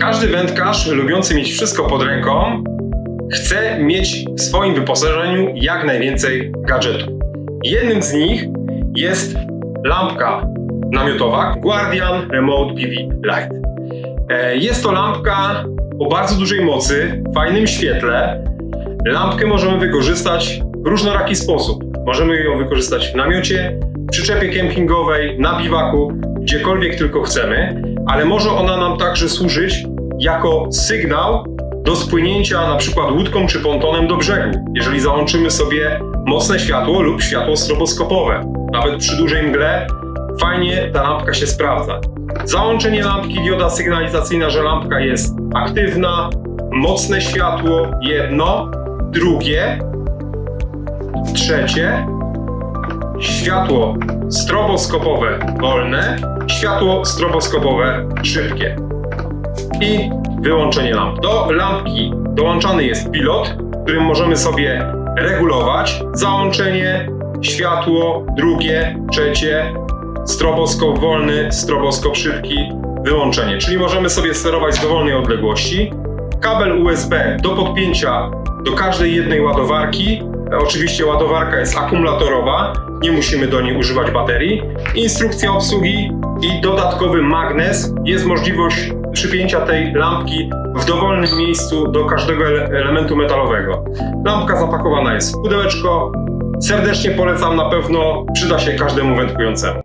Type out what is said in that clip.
Każdy wędkarz lubiący mieć wszystko pod ręką chce mieć w swoim wyposażeniu jak najwięcej gadżetów. Jednym z nich jest lampka namiotowa Guardian Remote PV Light. E, Jest to lampka o bardzo dużej mocy, fajnym świetle. Lampkę możemy wykorzystać w różnoraki sposób. Możemy ją wykorzystać w namiocie, przyczepie kempingowej, na biwaku, gdziekolwiek tylko chcemy, ale może ona nam także służyć jako sygnał do spłynięcia na przykład łódką czy pontonem do brzegu, jeżeli załączymy sobie mocne światło lub światło stroboskopowe. Nawet przy dużej mgle fajnie ta lampka się sprawdza. Załączenie lampki, dioda sygnalizacyjna, że lampka jest aktywna, mocne światło, jedno, drugie, trzecie, światło stroboskopowe wolne, światło stroboskopowe szybkie i wyłączenie lamp. Do lampki dołączany jest pilot, którym możemy sobie regulować załączenie, światło, drugie, trzecie, stroboskop wolny, stroboskop szybki, wyłączenie. Czyli możemy sobie sterować z dowolnej odległości. Kabel USB do podpięcia do każdej jednej ładowarki. Oczywiście ładowarka jest akumulatorowa, nie musimy do niej używać baterii. Instrukcja obsługi i dodatkowy magnes. Jest możliwość przypięcia tej lampki w dowolnym miejscu do każdego ele- elementu metalowego. Lampka zapakowana jest w pudełeczko. Serdecznie polecam, na pewno przyda się każdemu wędkującemu.